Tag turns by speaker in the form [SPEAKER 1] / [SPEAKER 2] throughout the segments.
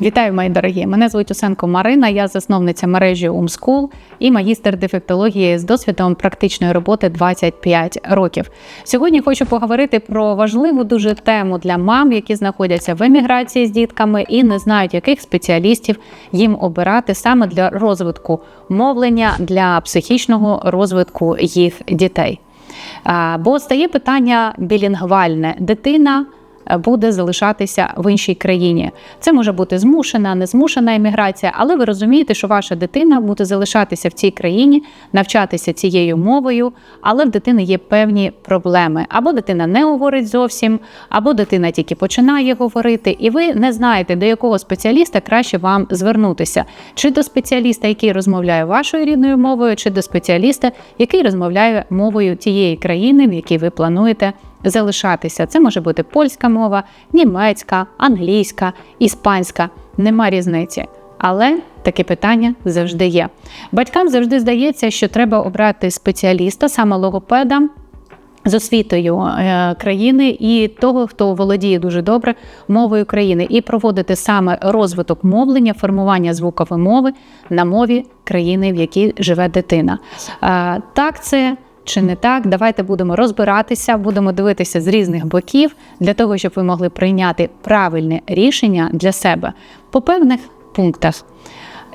[SPEAKER 1] Вітаю, мої дорогі! Мене звуть Усенко Марина, я засновниця мережі Умскул і магістр дефектології з досвідом практичної роботи 25 років. Сьогодні хочу поговорити про важливу дуже тему для мам, які знаходяться в еміграції з дітками і не знають, яких спеціалістів їм обирати саме для розвитку мовлення, для психічного розвитку їх дітей. Бо стає питання білінгвальне. Дитина буде залишатися в іншій країні. Це може бути змушена, незмушена еміграція, але ви розумієте, що ваша дитина буде залишатися в цій країні, навчатися цією мовою, але в дитини є певні проблеми. Або дитина не говорить зовсім, або дитина тільки починає говорити, і ви не знаєте, до якого спеціаліста краще вам звернутися. Чи до спеціаліста, який розмовляє вашою рідною мовою, чи до спеціаліста, який розмовляє мовою тієї країни, в якій ви плануєте залишатися. Це може бути польська мова, німецька, англійська, іспанська. Нема різниці. Але таке питання завжди є. Батькам завжди здається, що треба обрати спеціаліста, саме логопеда. З освітою е, країни і того, хто володіє дуже добре мовою країни, і проводити саме розвиток мовлення, формування звукової мови на мові країни, в якій живе дитина. Е, Так, це чи не так? Давайте будемо розбиратися, будемо дивитися з різних боків для того, щоб ви могли прийняти правильне рішення для себе по певних пунктах.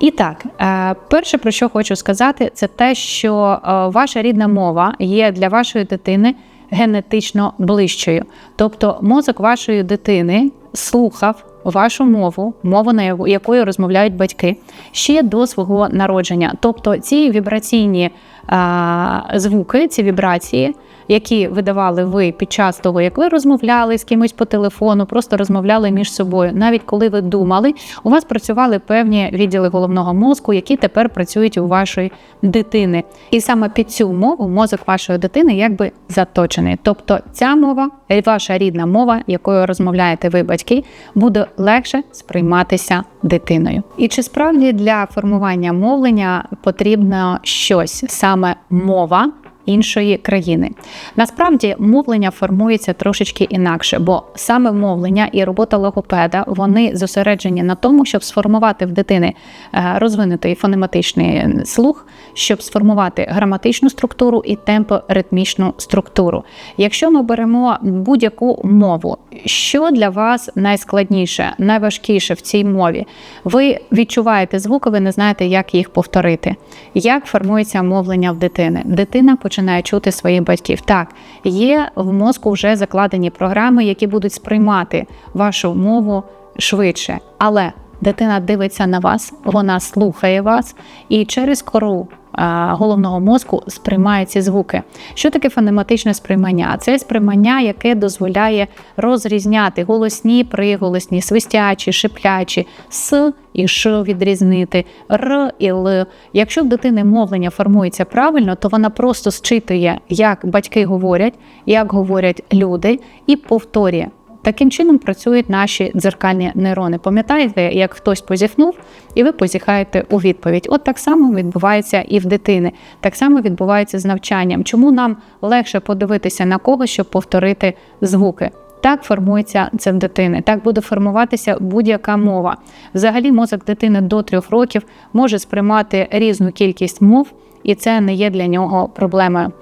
[SPEAKER 1] І так, е, перше, про що хочу сказати, це те, що е, ваша рідна мова є для вашої дитини генетично ближчою. Тобто мозок вашої дитини слухав вашу мову, мову, на якою розмовляють батьки, ще до свого народження. Тобто ці вібраційні а, звуки, ці вібрації, які видавали ви під час того, як ви розмовляли з кимось по телефону, просто розмовляли між собою. Навіть коли ви думали, у вас працювали певні відділи головного мозку, які тепер працюють у вашої дитини. І саме під цю мову мозок вашої дитини якби заточений. Тобто ця мова, ваша рідна мова, якою розмовляєте ви батьки, буде легше сприйматися дитиною. І чи справді для формування мовлення потрібно щось саме мова? Іншої країни насправді мовлення формується трошечки інакше, бо саме мовлення і робота логопеда вони зосереджені на тому, щоб сформувати в дитини е, розвинутий фонематичний слух, щоб сформувати граматичну структуру і темпоритмічну структуру. Якщо ми беремо будь-яку мову, що для вас найскладніше, найважкіше в цій мові? Ви відчуваєте звуки, ви не знаєте, як їх повторити. Як формується мовлення в дитини? Дитина починає чути своїх батьків. Так, є в мозку вже закладені програми, які будуть сприймати вашу мову швидше, але дитина дивиться на вас, вона слухає вас, і через кору головного мозку сприймає ці звуки. Що таке фонематичне сприймання? Це сприймання, яке дозволяє розрізняти голосні, приголосні, свистячі, шиплячі, с і ш відрізнити, р і л. Якщо в дитини мовлення формується правильно, то вона просто зчитує, як батьки говорять, як говорять люди, і повторює. Таким чином працюють наші дзеркальні нейрони. Пам'ятаєте, як хтось позіхнув, і ви позіхаєте у відповідь. От так само відбувається і в дитини. Так само відбувається з навчанням. Чому нам легше подивитися на когось, щоб повторити звуки? Так формується це в дитини. Так буде формуватися будь-яка мова. Взагалі, мозок дитини до трьох років може сприймати різну кількість мов, і це не є для нього проблемою.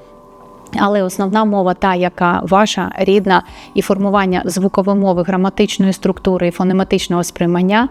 [SPEAKER 1] Але основна мова, та, яка ваша рідна, і формування звукової мови, граматичної структури і фонематичного сприймання,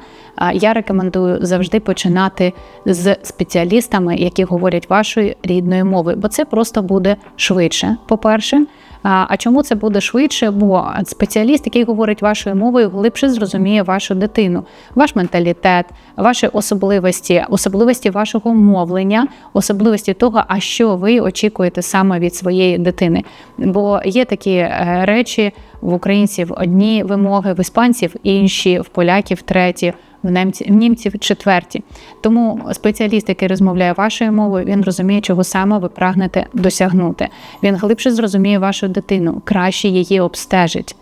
[SPEAKER 1] я рекомендую завжди починати з спеціалістами, які говорять вашою рідною мовою, бо це просто буде швидше. По-перше, А чому це буде швидше? Бо спеціаліст, який говорить вашою мовою, глибше зрозуміє вашу дитину, ваш менталітет, ваші особливості, особливості вашого мовлення, особливості того, а що ви очікуєте саме від своєї дитини. Бо є такі е, речі в українців одні вимоги, в іспанців інші, в поляків треті. В немців, німців четверті. Тому спеціаліст, який розмовляє вашою мовою, він розуміє, чого саме ви прагнете досягнути. Він глибше зрозуміє вашу дитину, краще її обстежить.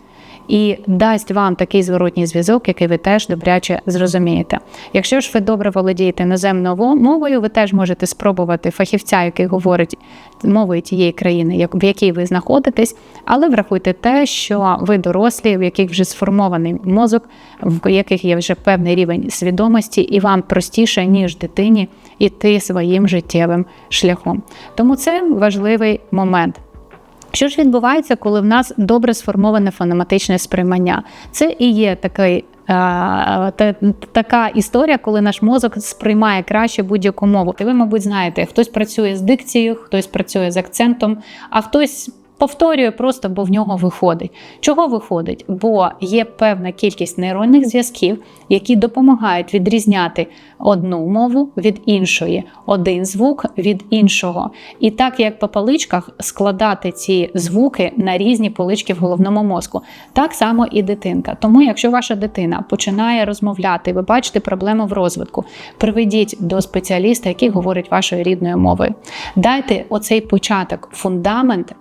[SPEAKER 1] І дасть вам такий зворотній зв'язок, який ви теж добряче зрозумієте. Якщо ж ви добре володієте іноземною мовою, ви теж можете спробувати фахівця, який говорить мовою тієї країни, в якій ви знаходитесь, але врахуйте те, що ви дорослі, в яких вже сформований мозок, в яких є вже певний рівень свідомості, і вам простіше, ніж дитині, іти своїм життєвим шляхом. Тому це важливий момент. Що ж відбувається, коли в нас добре сформоване фонематичне сприймання? Це і є такий. Така історія, коли наш мозок сприймає краще будь-яку мову. І ви, мабуть, знаєте, хтось працює з дикцією, хтось працює з акцентом, а хтось повторює просто, бо в нього виходить. Чого виходить? Бо є певна кількість нейронних зв'язків, які допомагають відрізняти одну мову від іншої, один звук від іншого. І так як по паличках складати ці звуки на різні полички в головному мозку. Так само і дитинка. Тому, якщо ваша дитина починає розмовляти, ви бачите проблему в розвитку, приведіть до спеціаліста, який говорить вашою рідною мовою. Дайте оцей початок, фундамент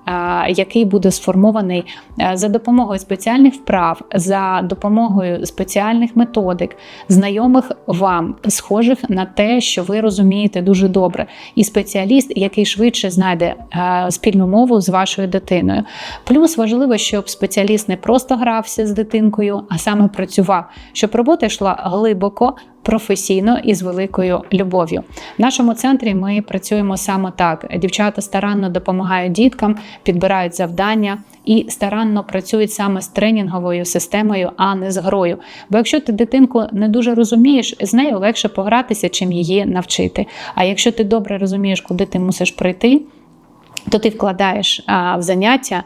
[SPEAKER 1] який буде сформований е, за допомогою спеціальних вправ, за допомогою спеціальних методик, знайомих вам, схожих на те, що ви розумієте дуже добре, і спеціаліст, який швидше знайде е, спільну мову з вашою дитиною. Плюс важливо, щоб спеціаліст не просто грався з дитинкою, а саме працював, щоб робота йшла глибоко професійно і з великою любов'ю. В нашому центрі ми працюємо саме так. Дівчата старанно допомагають діткам, підбирають завдання і старанно працюють саме з тренінговою системою, а не з грою. Бо якщо ти дитинку не дуже розумієш, з нею легше погратися, чим її навчити. А якщо ти добре розумієш, куди ти мусиш прийти, то ти вкладаєш а, в заняття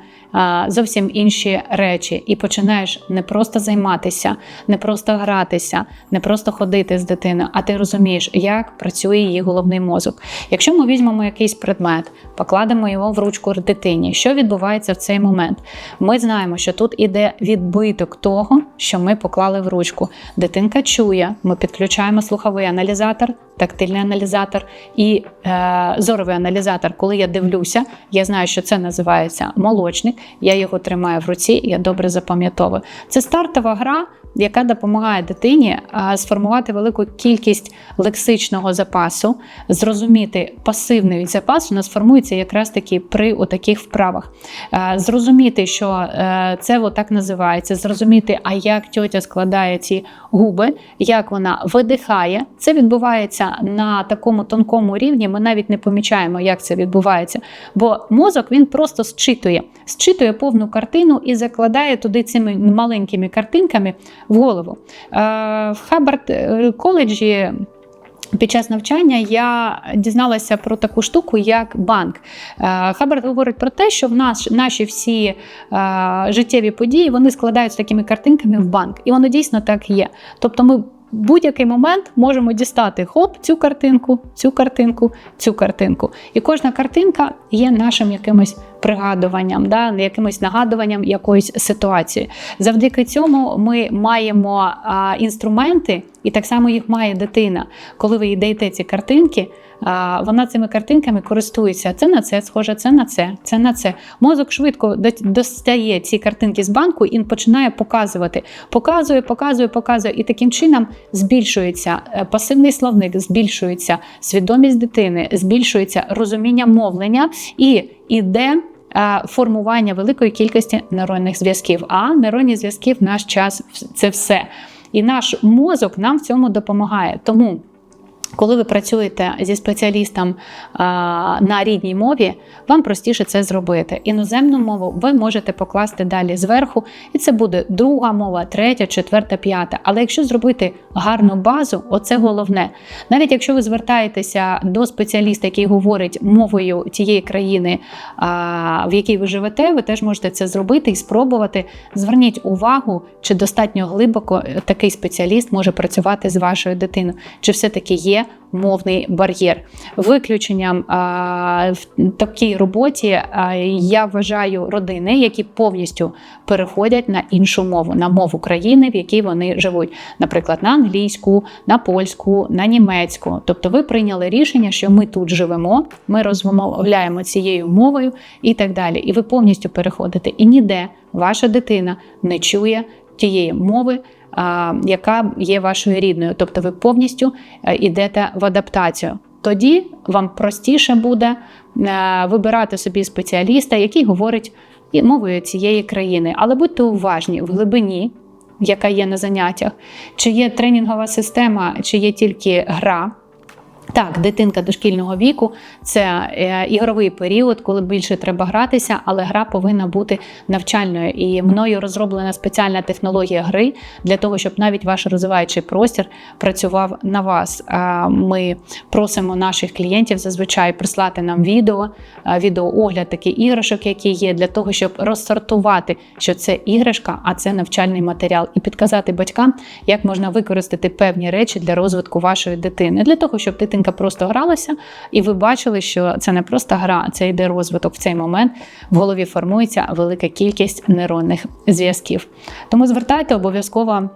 [SPEAKER 1] зовсім інші речі, і починаєш не просто займатися, не просто гратися, не просто ходити з дитиною, а ти розумієш, як працює її головний мозок. Якщо ми візьмемо якийсь предмет, покладемо його в ручку дитині, що відбувається в цей момент? Ми знаємо, що тут іде відбиток того, що ми поклали в ручку. Дитинка чує, ми підключаємо слуховий аналізатор, тактильний аналізатор і е, зоровий аналізатор. Коли я дивлюся, я знаю, що це називається молочник. Я його тримаю в руці, я добре запам'ятовую. Це стартова гра яка допомагає дитині сформувати велику кількість лексичного запасу, зрозуміти пасивний запас, у нас формується якраз таки при таких вправах. Зрозуміти, що е, це отак називається, зрозуміти, а як тьотя складає ці губи, як вона видихає. Це відбувається на такому тонкому рівні. Ми навіть не помічаємо, як це відбувається. Бо мозок він просто зчитує, зчитує повну картину і закладає туди цими маленькими картинками в голову. Е, в Хаббард е, коледжі. Під час навчання я дізналася про таку штуку, як банк. Е, Хаббард говорить про те, що в нас наші всі життєві події вони складаються такими картинками в банк, і воно дійсно так є. Тобто, ми будь-який момент можемо дістати хоп, цю картинку, цю картинку, цю картинку. І кожна картинка є нашим якимось пригадуванням, да, якимось нагадуванням якоїсь ситуації. Завдяки цьому ми маємо а, інструменти, і так само їх має дитина. Коли ви їй даєте ці картинки, а, вона цими картинками користується. Це на це, схоже, це на це, це на це. Мозок швидко достає ці картинки з банку і починає показувати. Показує, показує, показує. І таким чином збільшується е, пасивний словник, збільшується свідомість дитини, збільшується розуміння мовлення і іде. Е, формування великої кількості нейронних зв'язків. А нейронні зв'язки в наш час це все. І наш мозок нам в цьому допомагає. Тому. Коли ви працюєте зі спеціалістом а, на рідній мові, вам простіше це зробити. Іноземну мову ви можете покласти далі зверху, і це буде друга мова, третя, четверта, п'ята. Але якщо зробити гарну базу, оце головне. Навіть якщо ви звертаєтеся до спеціаліста, який говорить мовою тієї країни, а, в якій ви живете, ви теж можете це зробити і спробувати. Зверніть увагу, чи достатньо глибоко такий спеціаліст може працювати з вашою дитиною, чи все-таки є мовний бар'єр. Виключенням в такій роботі я вважаю родини, які повністю переходять на іншу мову, на мову країни, в якій вони живуть, наприклад, на англійську, на польську, на німецьку. Тобто, ви прийняли рішення, що ми тут живемо, ми розмовляємо цією мовою і так далі. І ви повністю переходите. І ніде ваша дитина не чує тієї мови яка є вашою рідною, тобто ви повністю йдете е, в адаптацію. Тоді вам простіше буде е, вибирати собі спеціаліста, який говорить мовою цієї країни. Але будьте уважні в глибині, яка є на заняттях, чи є тренінгова система, чи є тільки гра. Так, дитинка дошкільного віку це е, ігровий період, коли більше треба гратися, але гра повинна бути навчальною. І мною розроблена спеціальна технологія гри для того, щоб навіть ваш розвиваючий простір працював на вас. Ми просимо наших клієнтів зазвичай прислати нам відео, відеоогляд таких іграшок, які є, для того, щоб розсортувати, що це іграшка, а це навчальний матеріал, і підказати батькам, як можна використати певні речі для розвитку вашої дитини, для того, щоб дитинка просто гралася, і ви бачили, що це не просто гра, це йде розвиток в цей момент. В голові формується велика кількість нейронних зв'язків. Тому звертайте обов'язково.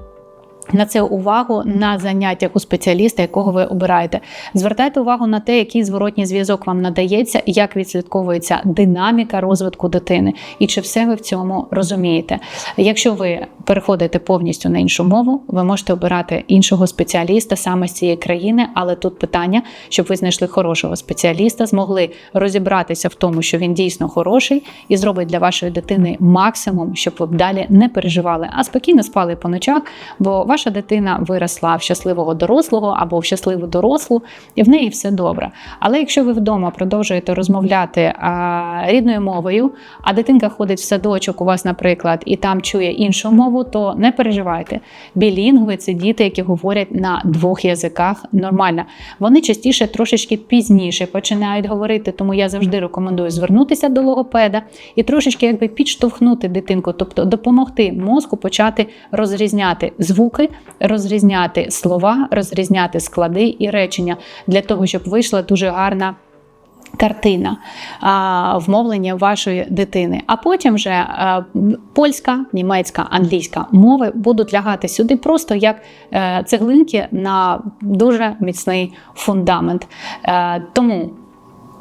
[SPEAKER 1] На це увагу на заняттях у спеціаліста, якого ви обираєте. Звертайте увагу на те, який зворотній зв'язок вам надається, як відслідковується динаміка розвитку дитини, і чи все ви в цьому розумієте. Якщо ви переходите повністю на іншу мову, ви можете обирати іншого спеціаліста саме з цієї країни, але тут питання, щоб ви знайшли хорошого спеціаліста, змогли розібратися в тому, що він дійсно хороший, і зробить для вашої дитини максимум, щоб ви далі не переживали, а спокійно спали по ночах. бо ваша дитина виросла в щасливого дорослого або в щасливу дорослу, і в неї все добре. Але якщо ви вдома продовжуєте розмовляти а, рідною мовою, а дитинка ходить в садочок, у вас, наприклад, і там чує іншу мову, то не переживайте. Білінгви це діти, які говорять на двох язиках нормально. Вони частіше трошечки пізніше починають говорити, тому я завжди рекомендую звернутися до логопеда і трошечки якби підштовхнути дитинку, тобто допомогти мозку почати розрізняти звуки розрізняти слова, розрізняти склади і речення для того, щоб вийшла дуже гарна. Картина а, вмовлення вашої дитини. А потім вже а, польська, німецька, англійська мови будуть лягати сюди просто як е, цеглинки на дуже міцний фундамент. Е, тому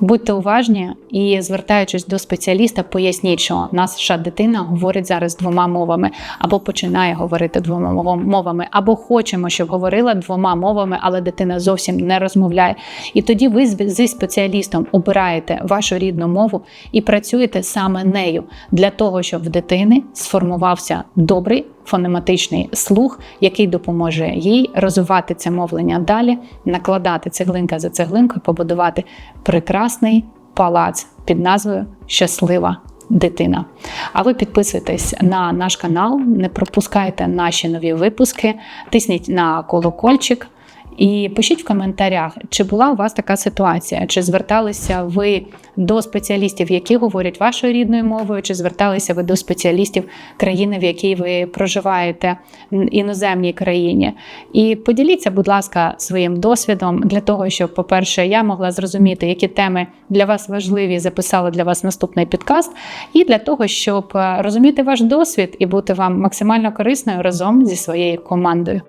[SPEAKER 1] Будьте уважні і, звертаючись до спеціаліста, поясніть, що наша дитина говорить зараз двома мовами, або починає говорити двома мовами, або хочемо, щоб говорила двома мовами, але дитина зовсім не розмовляє. І тоді ви зі спеціалістом обираєте вашу рідну мову і працюєте саме нею для того, щоб в дитини сформувався добрий фонематичний слух, який допоможе їй розвивати це мовлення далі, накладати цеглинка за цеглинкою, побудувати прекрасний палац під назвою Щаслива. Дитина. А ви підписуйтесь на наш канал, не пропускайте наші нові випуски, тисніть на колокольчик. І пишіть в коментарях, чи була у вас така ситуація, чи зверталися ви до спеціалістів, які говорять вашою рідною мовою, чи зверталися ви до спеціалістів країни, в якій ви проживаєте іноземній країні. І поділіться, будь ласка, своїм досвідом для того, щоб, по-перше, я могла зрозуміти, які теми для вас важливі, записала для вас наступний підкаст, і для того, щоб е, розуміти ваш досвід і бути вам максимально корисною разом зі своєю командою.